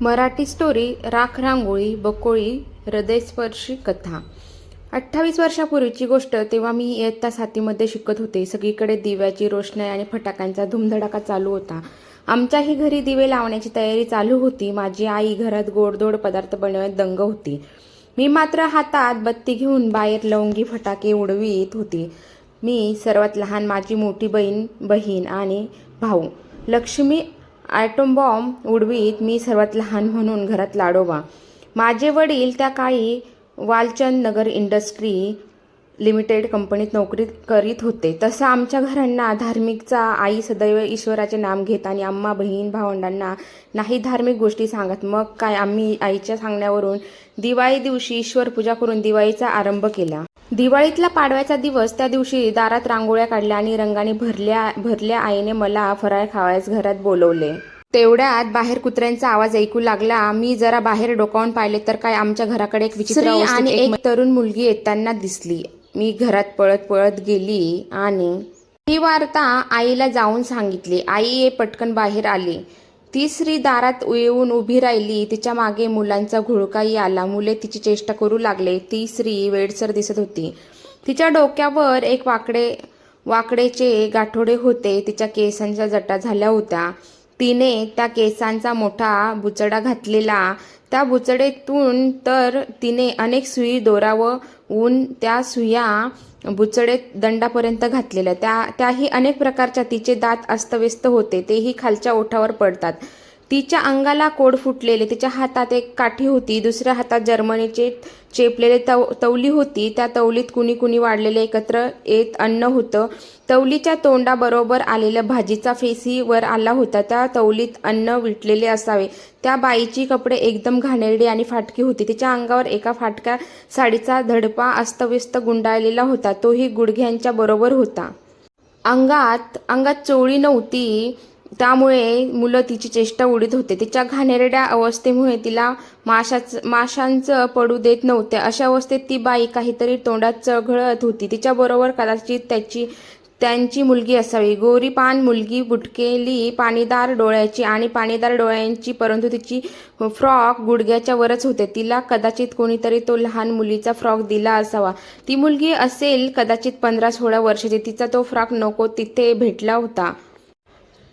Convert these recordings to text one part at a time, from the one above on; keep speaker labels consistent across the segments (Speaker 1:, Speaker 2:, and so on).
Speaker 1: Marathi story राख रांगोळी बकोळी हृदयस्पर्शी कथा. अठ्ठावीस वर्षापूर्वीची गोष्ट तेव्हा मी इयत्ता सातीमध्ये शिकत होते. सगळीकडे दिव्याची रोषणाई आणि फटाक्यांचा धुमधडाका चालू होता. आमच्याही घरी दिवे लावण्याची तयारी चालू होती. माझी आई घरात गोडधोड पदार्थ बनवण्यात दंग होती. मी मात्र हातात बत्ती घेऊन बाहेर लवंगी फटाके उडवीत होती. मी सर्वात लहान माझी मोठी बहीण बहीण आणि भाऊ. लक्ष्मी ॲटोम बॉम्ब उडवीत मी सर्वात लहान म्हणून घरात लाडोबा. माझे वडील त्या काळी वालचंद नगर इंडस्ट्री लिमिटेड कंपनीत नोकरी करीत होते. तसं आमच्या घरांना धार्मिकचा आई सदैव ईश्वराचे नाम घेत आणि आम्हा बहीण भावंडांना नाही धार्मिक गोष्टी सांगत. मग काय आम्ही आईच्या सांगण्यावरून दिवाळी दिवशी ईश्वर पूजा करून दिवाळीचा आरंभ केला. दिवाळीतला पाडव्याचा दिवस त्या दिवशी दारात रांगोळ्या काढल्या आणि रंगाने भरल्या भरल्या आईने मला फराळ खावायस घरात बोलवले. तेवढ्यात बाहेर कुत्र्यांचा आवाज ऐकू लागला मी जरा बाहेर डोकावून पाहिले तर काय आमच्या घराकडे एक विचित्र आणि एक तरुण मुलगी येताना दिसली. मी घरात पळत पळत गेली आणि ही वार्ता आईला जाऊन सांगितली. आई ये पटकन बाहेर आली. ती स्त्री दारात येऊन उभी राहिली. तिच्यामागे मुलांचा घुळकाही आला. मुले तिची चेष्टा करू लागले. ती स्त्री वेडसर दिसत होती. तिच्या डोक्यावर एक वाकडे वाकडेचे गाठोडे होते. तिच्या केसांच्या जटा झाल्या होत्या. तिने त्या केसांचा मोठा बुचडा घातलेला. त्या बुचडेतून तर तिने अनेक सुई दोरा व ऊन त्या सुया बुचडे दंडापर्यंत घातलेल्या त्या त्याही अनेक प्रकारच्या तिचे दात अस्तव्यस्त होते तेही खालच्या ओठावर पडतात. तिच्या अंगाला कोड फुटलेले तिच्या हातात एक काठी होती दुसऱ्या हातात जर्मनीचे चेपलेले तव तवली होती. त्या तवलीत कुणी कुणी वाढलेले एकत्र येत अन्न होतं. तवलीच्या तोंडाबरोबर आलेल्या भाजीचा फेसी वर आला होता. त्या तवलीत अन्न विटलेले असावे. त्या बाईची कपडे एकदम घाणेरडी आणि फाटकी होती. तिच्या अंगावर एका फाटक्या साडीचा धडपा अस्तव्यस्त गुंडाळलेला होता. तोही गुडघ्यांच्या बरोबर होता. अंगात अंगात चोळी नव्हती. त्यामुळे मुलं तिची चेष्टा उडीत होते. तिच्या घाणेरड्या अवस्थेमुळे तिला माशाच माशांचं पडू देत नव्हते. अशा अवस्थेत ती बाई काहीतरी तोंडात चघळत होती. तिच्याबरोबर कदाचित त्याची त्यांची मुलगी असावी. गोरी पान मुलगी बुटकेली पाणीदार डोळ्याची आणि पाणीदार डोळ्यांची परंतु तिची फ्रॉक गुडघ्याच्या वरच होते. तिला कदाचित कोणीतरी तो लहान मुलीचा फ्रॉक दिला असावा. ती मुलगी असेल कदाचित पंधरा सोळा वर्षाची. तिचा तो फ्रॉक नको तिथे भेटला होता.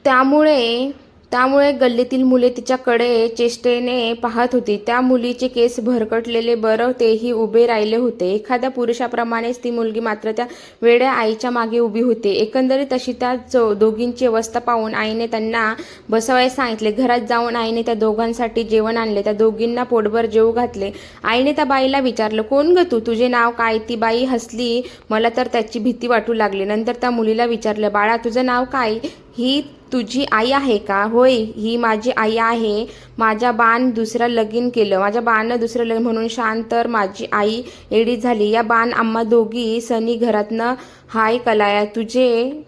Speaker 1: त्यामुळे त्यामुळे गल्लीतील मुले तिच्याकडे चेष्टेने पाहत होती. त्या मुलीचे केस भरकटलेले बरं तेही उभे राहिले होते. एखाद्या पुरुषाप्रमाणेच ती मुलगी मात्र त्या वेड्या आईच्या मागे उभी होती. एकंदरीत अशी त्या चौ दोघींची अवस्था पाहून आईने त्यांना बसवायला सांगितले. घरात जाऊन आईने त्या दोघांसाठी जेवण आणले. त्या दोघींना पोटभर जेव घातले. आईने त्या बाईला विचारलं कोण ग तू? तुझे नाव काय? ती बाई हसली. मला तर त्याची भीती वाटू लागली. नंतर त्या मुलीला विचारलं बाळा तुझं नाव काय? ही तुझी आई आहे का? होय ही माझी आई आहे. माझ्या बाण दुसरं लगीन केलं. माझ्या बाणनं दुसरं लगीन म्हणून शान तर माझी आई एडी झाली. या बाण आम्हा दोघी सनी घरातनं हाय कलाया. तुझे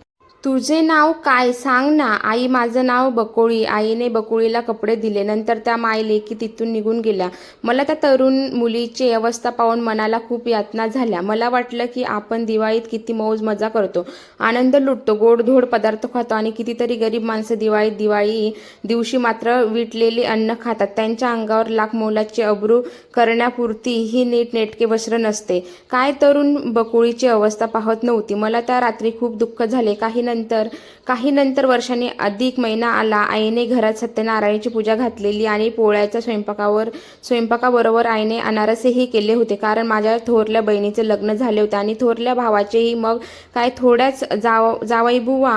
Speaker 1: तुझे नाव काय? सांग ना. आई माझं नाव बकोळी. आईने बकोळीला कपडे दिले. नंतर त्या मायले की तिथून निघून गेल्या. मला त्या तरुण मुलीची अवस्था पाहून मनाला खूप यातना झाल्या. मला वाटलं की आपण दिवाळीत किती मौज मजा करतो. आनंद लुटतो. गोडधोड पदार्थ खातो आणि कितीतरी गरीब माणसं दिवाळीत दिवाळी दिवशी मात्र विटलेले अन्न खातात. त्यांच्या अंगावर लाख मोलाचे अब्रू करण्यापुरती ही नीट नेटके वस्त्र नसते. काय तरुण बकोळीची अवस्था पाहत नव्हती. मला त्या रात्री खूप दुःख झाले. काही नंतर काही नंतर वर्षांनी अधिक महिना आला आईने घरात सत्यनारायणाची पूजा घातलेली आणि पोळ्याच्या स्वयंपाकावर स्वयंपाकाबरोबर आईने अनारसेही केले होते. कारण माझ्या थोरल्या बहिणीचे लग्न झाले होते आणि थोरल्या भावाचेही मग काय थोड्याच जाव जावईबुवा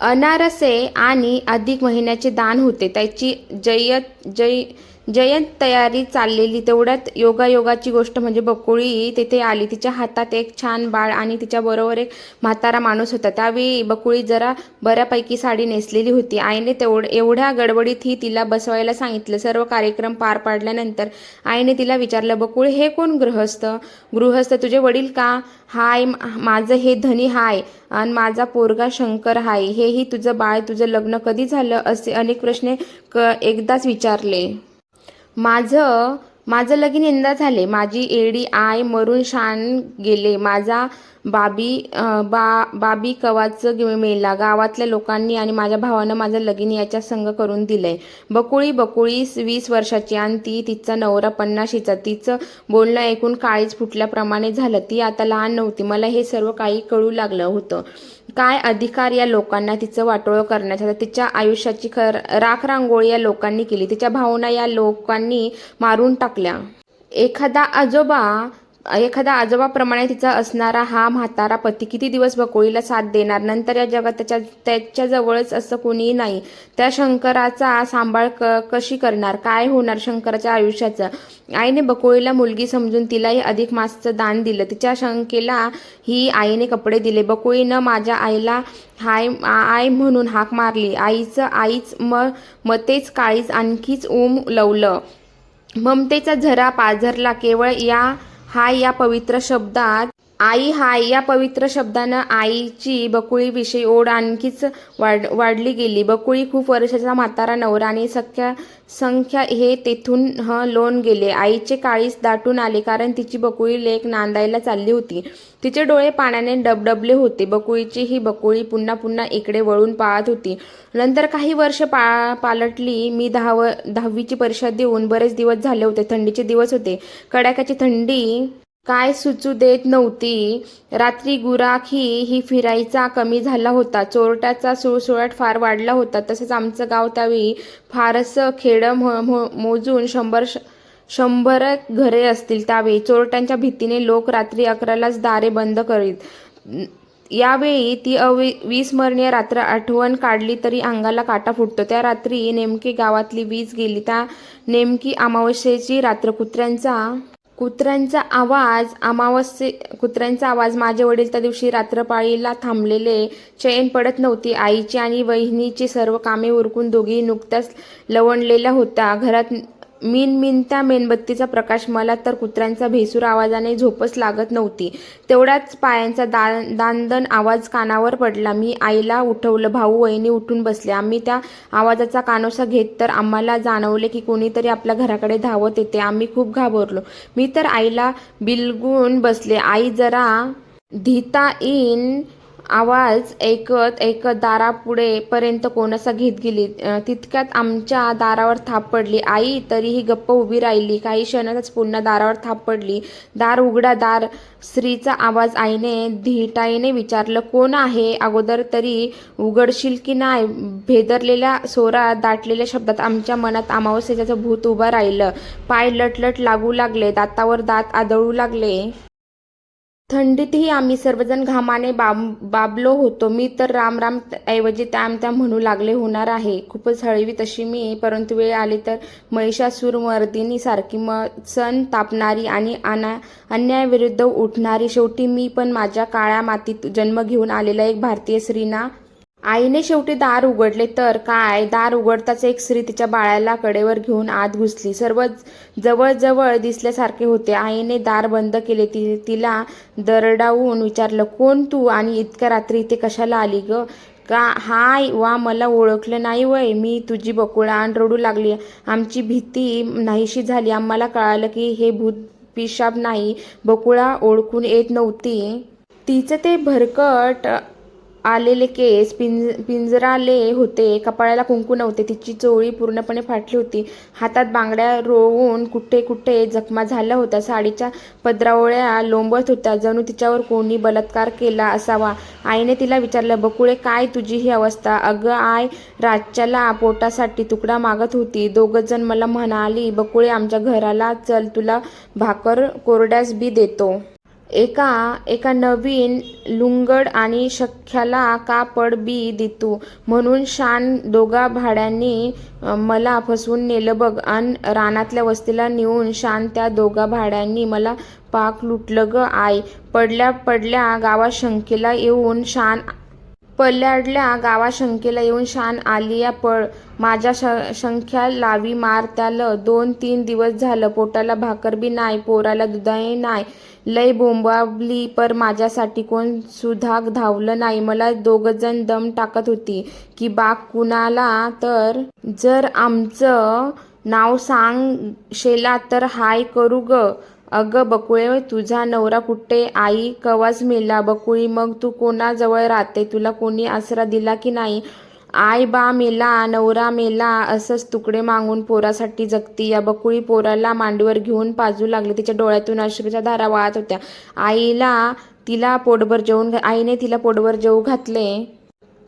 Speaker 1: अनारसे आणि अधिक महिन्याचे दान होते. त्याची जयत जय जयंत तयारी चाललेली तेवढ्यात योगायोगाची गोष्ट म्हणजे बकुळी तिथे आली. तिच्या हातात एक छान बाळ आणि तिच्याबरोबर एक म्हातारा माणूस होता. त्यावेळी बकुळी जरा बऱ्यापैकी साडी नेसलेली होती. आईने तेवढ एवढ्या गडबडीत ही तिला बसवायला सांगितलं. सर्व कार्यक्रम पार पाडल्यानंतर आईने तिला विचारलं बकुळी हे कोण गृहस्थ? गृहस्थ तुझे वडील का? हाय माझं हे धनी हाय आणि माझा पोरगा शंकर हाय. हेही तुझं बाळ तुझं लग्न कधी झालं? असे अनेक प्रश्न क एकदाच विचारले. माझं माझं लगीन यंदा झाले. माझी एडी आय मरून शान गेले. माझा बाबी बा बाबी कवाचं मेला. गावातल्या लोकांनी आणि माझ्या भावानं माझं लगीन याच्या संग करून दिलंय. बकुळी बकुळी वीस वर्षाची आणि ती तिचा नवरा पन्नाशीचा तिचं बोलणं ऐकून काळीच फुटल्याप्रमाणे झालं. ती आता लहान नव्हती. मला हे सर्व काही कळू लागलं होतं. काय अधिकार या लोकांना तिचं वाटोळं करण्याचा? तिच्या आयुष्याची खर राख रांगोळी या लोकांनी केली. तिच्या भावना या लोकांनी मारून टाकल्या. एखादा आजोबा एखादा आजोबाप्रमाणे तिचा असणारा हा म्हातारा पती किती दिवस बकोळीला साथ देणार? नंतर या जगात त्याच्या त्याच्याजवळच असं कोणीही नाही. त्या शंकराचा सांभाळ क कशी करणार? काय होणार शंकराच्या आयुष्याचं? आईने बकोळीला मुलगी समजून तिलाही अधिक मासचं दान दिलं. तिच्या शंकेला ही आईने कपडे दिले. बकोळीनं माझ्या आईला हाय आय म्हणून हाक मारली. आईचं आईच म मतेच काळीच आणखीच ऊम लवलं. ममतेचा झरा पाझरला. केवळ या हाय या पवित्र शब्दात आई हाय या पवित्र शब्दानं आईची बकुळीविषयी ओढ आणखीच वाढ वाढली गेली. बकुळी खूप वर्षाचा म्हातारा नवरा आणि सख्या संख्या हे तेथून ह लोन गेले. आईचे काळीस दाटून आले कारण तिची बकुळी लेक नांदायला चालली होती. तिचे डोळे पाण्याने डबडबले होते. बकुळीची ही बकुळी पुन्हा पुन्हा इकडे वळून पाहत होती. नंतर काही वर्ष पा पालटली. मी दहाव दहावीची परीक्षा देऊन बरेच दिवस झाले होते. थंडीचे दिवस होते. कडाक्याची थंडी काय सुचू देत नव्हती. रात्री गुराखी ही फिरायचा कमी झाला होता. चोरट्याचा सुळसुळाट फार वाढला होता. तसंच आमचं गाव त्यावेळी फारसं खेडं मो- मो- मोजून शंभर श- शंभर घरे असतील त्यावेळी. चोरट्यांच्या भीतीने लोक रात्री अकरालाच दारे बंद करीत. यावेळी ती अवि विस्मरणीय रात्र आठवण काढली तरी अंगाला काटा फुटतो. त्या रात्री नेमकी गावातली वीज गेली. त्या नेमकी अमावस्येची रात्र कुत्र्यांचा कुत्र्यांचा आवाज अमावस्ये कुत्र्यांचा आवाज माझे वडील त्या दिवशी रात्रपाळीला थांबलेले. चैन पडत नव्हती. आईची आणि वहिनीची सर्व कामे उरकून दोघी नुकत्याच लवणलेल्या होत्या. घरात मिन त्या मेणबत्तीचा प्रकाश मला तर कुत्र्यांचा भेसूर आवाजाने झोपच लागत नव्हती. तेवढ्याच पायांचा दा दांदन आवाज कानावर पडला. मी आईला उठवलं. भाऊ वहिनी उठून बसले. आम्ही त्या आवाजाचा कानोसा घेत तर आम्हाला जाणवले की कोणीतरी आपल्या घराकडे धावत येते. आम्ही खूप घाबरलो. मी तर आईला बिलगून बसले. आई जरा धिता इन आवाज ऐकत ऐकत दारापुढे पर्यंत कोणाचा घेत गेली? तितक्यात आमच्या दारावर थाप पडली. आई तरीही गप्प उभी राहिली. काही क्षणातच पुन्हा दारावर थाप पडली. दार उघडा दार स्त्रीचा आवाज आईने धिटाईने विचारलं कोण आहे? अगोदर तरी उघडशील की नाही? भेदरलेल्या सोरात दाटलेल्या शब्दात आमच्या मनात अमावस्येचं भूत उभं राहिलं. पाय लटलट लागू लागले. दातावर दात आदळू लागले. थंडीतही आम्ही सर्वजण घामाने बाब बाबलो होतो. मी तर राम राम ऐवजी त्याम त्या म्हणू लागले होणार आहे. खूपच हळवी तशी मी परंतु वेळ आली तर महिषासूरमर्दिनी सारखी म सण तापणारी आणि अना अन्यायाविरुद्ध उठणारी शेवटी मी पण माझ्या काळ्या मातीत जन्म घेऊन आलेला एक भारतीय स्त्रीना आईने शेवटी दार उघडले तर काय? दार उघडताच एक स्त्री तिच्या बाळाला कडेवर घेऊन आत घुसली. सर्व जवळजवळ दिसल्यासारखे होते. आईने दार बंद केले. ती तिला दरडावून विचारलं कोण तू? आणि इतक्या रात्री इथे कशाला आली ग? का हाय वा मला ओळखलं नाही वय. मी तुझी बकुळा रडू लागली. आमची भीती नाहीशी झाली. आम्हाला कळालं की हे भूत पिशाब नाही. बकुळा ओळखून येत नव्हती. तिचं ते भरकट आलेले केस पिंज पिंजराले होते कपाळाला कुंकू नव्हते तिची चोळी पूर्णपणे फाटली होती. हातात बांगड्या रोवून कुठे कुठे जखमा झाल्या होत्या. साडीच्या पदरावळ्या लोंबत होत्या. जणू तिच्यावर कोणी बलात्कार केला असावा? आईने तिला विचारलं बकुळे काय तुझी ही अवस्था? अगं आय राज्याला पोटासाठी तुकडा मागत होती. दोघंजण मला म्हणाली बकुळे आमच्या घराला चल तुला भाकर कोरड्यास बी देतो. एका एका नवीन लुंगड आणि शख्याला कापड बी देतो? म्हणून शान दोघा भाड्यांनी मला फसवून नेलं बघ. अन रानातल्या वस्तीला नेऊन शान त्या दोघा भाड्यांनी मला पाक लुटलं ग आय पडल्या पडल्या गावा शंकेला येऊन शान पल्ल्याडल्या गावा शंकेला येऊन शान आली या पळ. माझ्या श शंख्या लावी मार त्याला दोन तीन दिवस झालं पोटाला भाकर बी नाही पोराला दुधाही नाही. लय बोंबावली पर माझ्यासाठी कोण सुद्धा धावलं नाही. मला दोघंजण दम टाकत होती की बाग कुणाला तर जर आमचं नाव सांग शेला तर हाय करू ग. अगं बकुळे तुझा नवरा कुठे? आई कवाच मेला. बकुळी मग तू कोणाजवळ राहते? तुला कोणी आसरा दिला की नाही? आई बा मेला नवरा मेला असंच तुकडे मागून पोरासाठी जगती. या बकुळी पोराला मांडीवर घेऊन पाजू लागली. तिच्या डोळ्यातून अश्रूच्या धारा वाहत होत्या. आईला तिला पोटभर जेवून आईने तिला पोटभर जेवू घातले.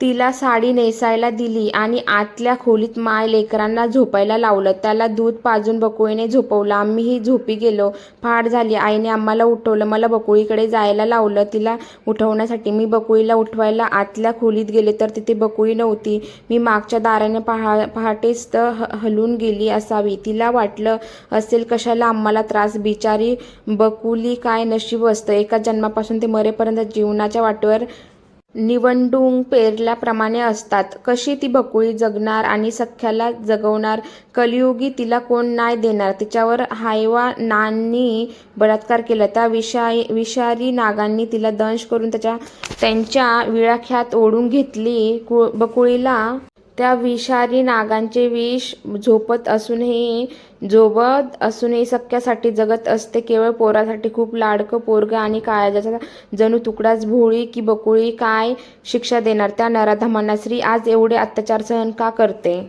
Speaker 1: तिला साडी नेसायला दिली आणि आतल्या खोलीत माय लेकरांना झोपायला लावलं. त्याला दूध पाजून बकुळीने झोपवलं. आम्हीही झोपी गेलो. फाट झाली. आईने आम्हाला उठवलं. मला बकुळीकडे जायला लावलं. तिला उठवण्यासाठी मी बकुळीला उठवायला आतल्या खोलीत गेले तर तिथे बकुळी नव्हती. मी मागच्या दाराने पहा पहाटेच तर ह- हलून गेली असावी. तिला वाटलं असेल कशाला आम्हाला त्रास. बिचारी बकुली काय नशीब असतं? एका जन्मापासून ते मरेपर्यंत जीवनाच्या वाटेवर निवडून पेरल्याप्रमाणे असतात. कशी ती बकुळी जगणार आणि सख्याला जगवणार? कलियुगी तिला कोण नाही देणार? तिच्यावर हायवानांनी बलात्कार केला. त्या विषाई विषारी नागांनी तिला दंश करून त्याच्या त्यांच्या विळाख्यात ओढून घेतली कु बकुळीला त्या विषारी नागांचे विष झोपत असूनही झोपत असूनही सख्यासाठी जगत असते. केवळ पोरासाठी खूप लाडकं पोरग आणि काळजाचा जणू तुकडाच भोळी की बकुळी काय शिक्षा देणार? त्या नराधमांना स्त्री आज एवढे अत्याचार सहन का करते?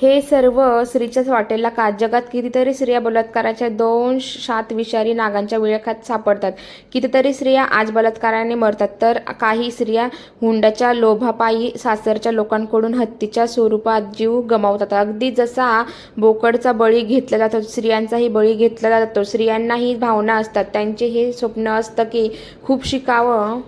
Speaker 1: हे सर्व स्त्रीच्याच वाटेला का? जगात कितीतरी स्त्रिया बलात्काराच्या दोन सात विषारी नागांच्या विळखात सापडतात. कितीतरी स्त्रिया आज बलात्काराने मरतात. तर काही स्त्रिया हुंड्याच्या लोभापायी सासरच्या लोकांकडून हत्तीच्या स्वरूपात जीव गमावतात. अगदी जसा बोकडचा बळी घेतला जातो स्त्रियांचाही बळी घेतला जातो. स्त्रियांनाही भावना असतात. त्यांचे हे स्वप्न असतं की खूप शिकावं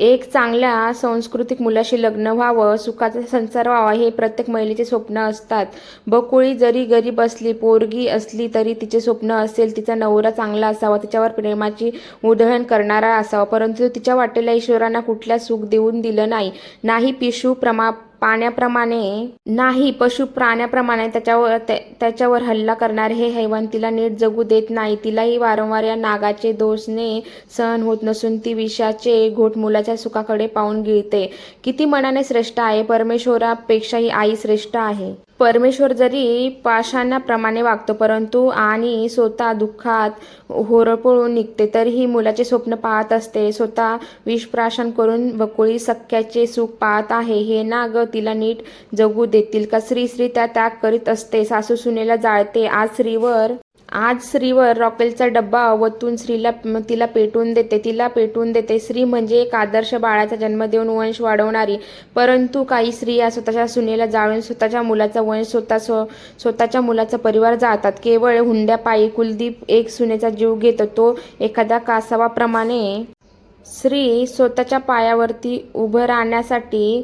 Speaker 1: एक चांगल्या सांस्कृतिक मुलाशी लग्न व्हावं सुखाचा संसार व्हावा हे प्रत्येक महिलेचे स्वप्न असतात. बकुळी जरी गरीब असली पोरगी असली तरी तिचे स्वप्न असेल तिचा नवरा चांगला असावा तिच्यावर प्रेमाची उधळण करणारा असावा परंतु तिच्या वाटेला ईश्वरांना कुठल्या सुख देऊन दिलं नाही. नाही पिशू प्रमा पाण्याप्रमाणे नाही पशु प्राण्याप्रमाणे त्याच्यावर त्या- त्याच्यावर हल्ला करणारे हे हैवान तिला नीट जगू देत नाही. तिलाही वारंवार या नागाचे दोषने सहन होत नसून ती विषाचे घोट मुलाच्या सुखाकडे पाहून गिळते. किती मनाने श्रेष्ठ आहे परमेश्वरापेक्षाही आई श्रेष्ठ आहे. परमेश्वर जरी पाषाणाप्रमाणे वागतो परंतु आणि स्वतः दुःखात होरपळून निघते तरीही मुलाचे स्वप्न पाहत असते. स्वतः विषप्राशन करून बकुळी सख्याचे सुख पाहत आहे. हे ना ग तिला नीट जगू देतील. का? श्री श्री त्या त्याग करीत असते. सासू सुनेला जाळते. आज स्त्रीवर आज स्त्रीवर रॉकेलचा डब्बा ओतून स्त्रीला तिला पेटून देते. तिला पेटून देते. स्त्री म्हणजे एक आदर्श बाळाचा जन्म देऊन वंश वाढवणारी. परंतु काही स्त्रिया स्वतःच्या सुनेला जाळून स्वतःच्या मुलाचा वंश स्वतः स्व स्वतःच्या मुलाचा परिवार जाळतात. केवळ हुंड्यापायी कुलदीप एक सुनेचा जीव घेतो. तो एखाद्या कासवाप्रमाणे. स्त्री स्वतःच्या पायावरती उभं राहण्यासाठी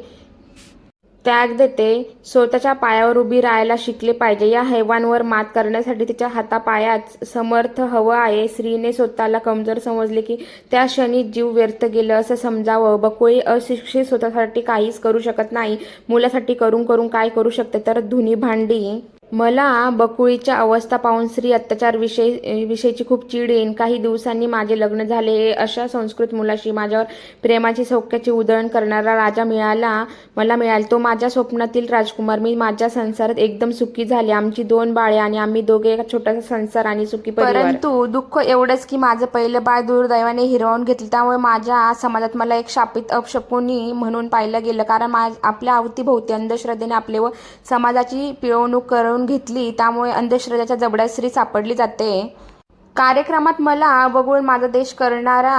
Speaker 1: त्याग देते स्वतःच्या पायावर उभी राहायला शिकले पाहिजे. या हैवांवर मात करण्यासाठी तिच्या हातापायात समर्थ हवं आहे. स्त्रीने स्वतःला कमजोर समजले की त्या क्षणी जीव व्यर्थ गेलं असं समजावं. बकोळी अशिक्षित स्वतःसाठी काहीच करू शकत नाही. मुलासाठी करून करून काय करू शकते? तर धुनी भांडी मला बकुळीच्या अवस्था पाहून स्त्री अत्याचार विषय विषयीची खूप चीड येईन. काही दिवसांनी माझे लग्न झाले. अशा संस्कृत मुलाशी माझ्यावर प्रेमाची सौख्याची उधळण करणारा राजा मिळाला मला मिळाला. तो माझ्या स्वप्नातील राजकुमार. मी माझ्या संसारात एकदम सुखी झाले. आमची दोन बाळे आणि आम्ही दोघे एक छोटासा संसार आणि सुखी परंतु दुःख एवढंच की माझं पहिलं बाळ दुर्दैवाने हिरवून घेतलं. त्यामुळे माझ्या समाजात मला एक शापित अपशकुनी म्हणून पाहिलं गेलं. कारण मा आपल्या अवतीभोवती अंधश्रद्धेने आपले व समाजाची पिळवणूक करून घेतली त्यामुळे अंधश्रद्धेच्या जबड्यात स्त्री सापडली जाते. कार्यक्रमात मला बघून माझा देश करणारा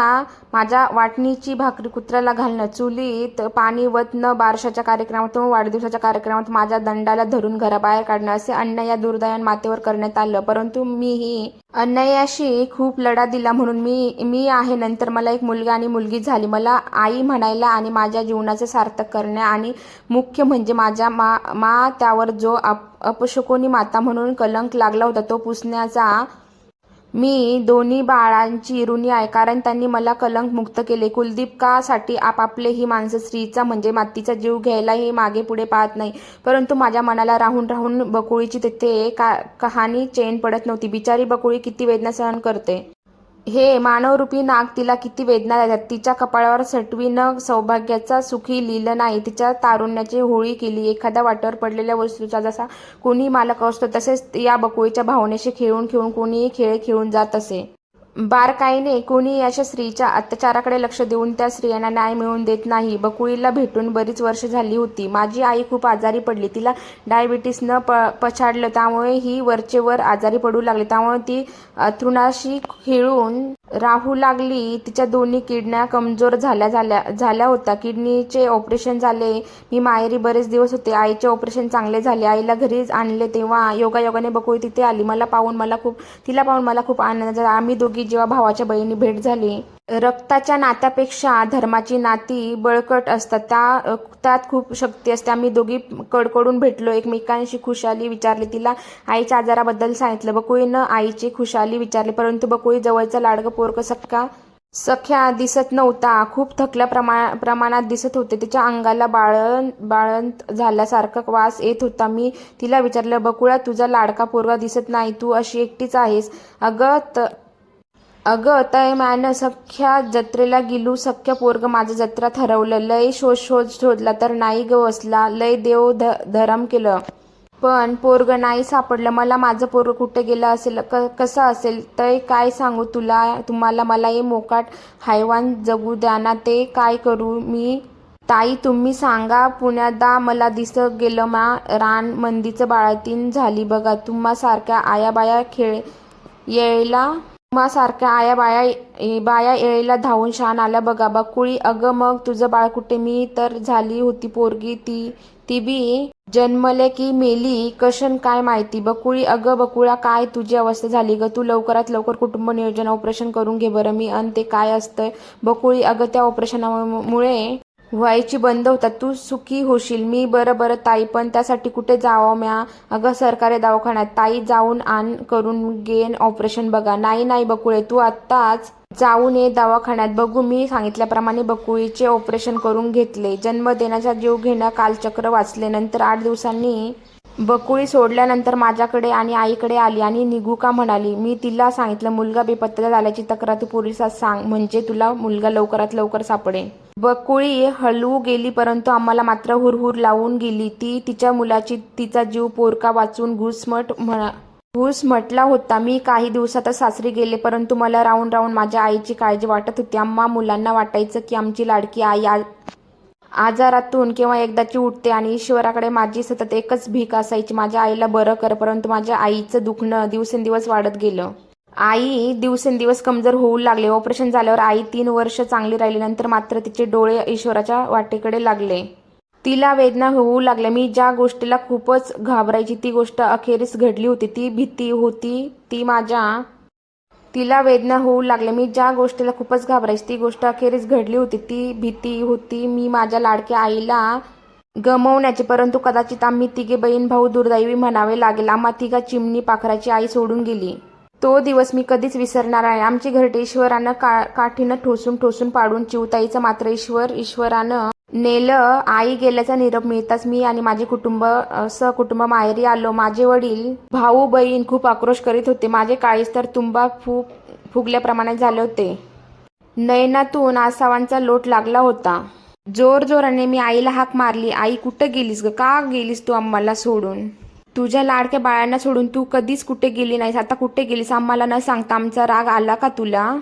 Speaker 1: माझ्या वाटणीची भाकरी कुत्र्याला घालणं चुलीत पाणी वत न बारशाच्या कार्यक्रमात व वाढदिवसाच्या कार्यक्रमात माझ्या दंडाला धरून घराबाहेर काढणं असे अन्याय या दुर्दैवान मातेवर करण्यात आलं. परंतु मीही अन्यायाशी खूप लढा दिला म्हणून मी मी आहे. नंतर मला एक मुलगा आणि मुलगी झाली. मला आई म्हणायला आणि माझ्या जीवनाचे सार्थक करण्या आणि मुख्य म्हणजे माझ्या मा मा त्यावर जो अप अपशकोनी माता म्हणून कलंक लागला होता तो पुसण्याचा मी दोन्ही बाळांची ऋणी आहे कारण त्यांनी मला कलंक मुक्त केले. कुलदीप आपापले ही माणसं स्त्रीचा म्हणजे मातीचा जीव घ्यायला हे मागे पुढे पाहत नाही. परंतु माझ्या मनाला राहून राहून बकुळीची तिथे का कहाणी चेन पडत नव्हती. बिचारी बकुळी किती वेदना सहन करते. हे मानवरूपी नाग तिला किती वेदना देतात. तिच्या कपाळावर सटवीनं सौभाग्याचा सुखी लिहिलं नाही. तिच्या तारुण्याची होळी केली. एखाद्या वाटेवर पडलेल्या वस्तूचा जसा कोणी मालक असतो तसेच या बकुळीच्या भावनेशी खेळून खेळून कोणीही खेळ खेळून जात असे. बारकाईने कोणी अशा स्त्रीच्या अत्याचाराकडे लक्ष देऊन त्या स्त्रियांना न्याय मिळवून देत नाही. बकुळीला भेटून बरीच वर्ष झाली होती. माझी आई खूप आजारी पडली. तिला डायबिटीस न प पछाडलं. त्यामुळे ही वरचेवर आजारी पडू लागली. त्यामुळे ती तृणाशी खेळून राहू लागली तिच्या दोन्ही किडण्या कमजोर झाल्या झाल्या झाल्या होत्या. किडनीचे ऑपरेशन झाले. मी माहेरी बरेच दिवस होते. आईचे ऑपरेशन चांगले झाले. आईला घरीच आणले तेव्हा योगायोगाने बकोळी तिथे आली. मला पाहून मला खूप तिला पाहून मला खूप आनंद झाला. आम्ही दोघी जेव्हा भावाच्या बहिणी भेट झाली रक्ताच्या नात्यापेक्षा धर्माची नाती बळकट असतात. त्या त्यात खूप शक्ती असते. आम्ही दोघी कडकडून भेटलो. एकमेकांशी खुशाली विचारली. तिला आईच्या आजाराबद्दल सांगितलं. बकुळीनं आईची खुशाली विचारली. परंतु बकुळी जवळचा लाडकं पोरकं सक्का सख्या दिसत नव्हता. खूप थकल्या प्रमा प्रमाणात दिसत होते. तिच्या अंगाला बाळण बाळंत झाल्यासारखा वास येत होता. मी तिला विचारलं बकुळा तुझा लाडका पोरगा दिसत नाही. तू अशी एकटीच आहेस. अगं त अगं तय मॅन सख्या जत्रेला गेलू सख्या पोरग माझं जत्रात हरवलं लय शोध शोध शोधला तर नाही ग वसला. लय देव ध धरम केलं. पण पोरग नाही सापडलं. मला माझं पोरग कुठे गेलं असेल क कसं असेल? तय काय सांगू तुला? तुम्हाला मला हे मोकाट हैवान जगू द्या ना ते काय करू? मी ताई तुम्ही सांगा पुण्यादा मला दिस गेलं मा रान मंदीचं बाळातीन झाली बघा. तुम्हा सारख्या आया बाया खेळ येळेला तुम्हा सारख्या आया बाया बाया येळेला धावून शान आल्या. बघा बकुळी अगं मग तुझं बाळ कुठे? मी तर झाली होती पोरगी ती ती बी जन्मले की मेली. कशन काय माहिती? बकुळी अगं बकुळा काय तुझी अवस्था झाली ग? तू लवकरात लवकर कुटुंब नियोजन ऑपरेशन करून घे बरं. मी अन ते काय असतंय? बकुळी अगं त्या ऑपरेशनामुळे व्हायची बंद होतात. तू सुखी होशील. मी बरं बरं. ताई पण त्यासाठी कुठे जावं म्या? अगं सरकारी दवाखान्यात. ताई जाऊन आण करून घेन ऑपरेशन बघा. नाही नाही बकुळे. तू आत्ताच जाऊन ये दवाखान्यात. बघू मी सांगितल्याप्रमाणे बकुळीचे ऑपरेशन करून घेतले. जन्म देण्याचा जीव घेणं कालचक्र वाचले. नंतर आठ दिवसांनी बकुळी सोडल्यानंतर माझ्याकडे आणि आईकडे आली आणि निघू का म्हणाली? मी तिला सांगितलं मुलगा बेपत्ता झाल्याची तक्रार तू पोलिसात सांग. म्हणजे तुला मुलगा लवकरात लवकर सापडेल. बकुळी हलवू गेली परंतु आम्हाला मात्र हुरहुर लावून गेली. ती तिच्या मुलाची तिचा जीव पोरका वाचून घुसमट म्हणा घुस म्हटला होता. मी काही दिवसातच सासरी गेले परंतु मला राहून राहून माझ्या आईची काळजी वाटत होती. आम्हा मुलांना वाटायचं की आमची लाडकी आई आजारातून किंवा एकदाची उठते आणि ईश्वराकडे माझी सतत एकच भीक असायची. माझ्या आईला बरं कर परंतु माझ्या आईचं दुखणं दिवसेंदिवस वाढत गेलं. आई दिवसेंदिवस कमजोर होऊ लागले. ऑपरेशन झाल्यावर आई तीन वर्ष चांगली राहिली नंतर मात्र तिचे डोळे ईश्वराच्या वाटेकडे लागले. तिला वेदना होऊ लागल्या. मी ज्या गोष्टीला खूपच घाबरायची ती गोष्ट अखेरीस घडली होती. ती भीती होती. ती माझ्या तिला वेदना होऊ लागल्या. मी ज्या गोष्टीला खूपच घाबरायची ती गोष्ट अखेरीस घडली होती. ती भीती होती मी माझ्या लाडक्या आईला गमवण्याची. परंतु कदाचित आम्ही तिघे बहीण भाऊ दुर्दैवी म्हणावे लागेल. आम्हा तिघा चिमणी पाखराची आई सोडून गेली. तो दिवस मी कधीच विसरणार आहे. आमची घरटे ईश्वरानं का काठीनं ठोसून ठोसून पाडून चिवताईचं मात्र ईश्वर ईश्वरानं नेलं. आई गेल्याचा निरोप मिळताच मी आणि माझे कुटुंब सहकुटुंब माहेरी आलो. माझे वडील भाऊ बहीण खूप आक्रोश करीत होते. माझे काळीस तर तुंबा फुग फुगल्याप्रमाणे झाले होते. नयनातून आसावांचा लोट लागला होता. जोर जोराने मी आईला हाक मारली. आई कुठं गेलीस ग? का गेलीस तू आम्हाला सोडून? तुझ्या लाडक्या बाळांना सोडून तू कधीच कुठे गेली नाहीस? आता कुठे गेलीस? आम्हाला न सांगता आमचा राग आला का तुला?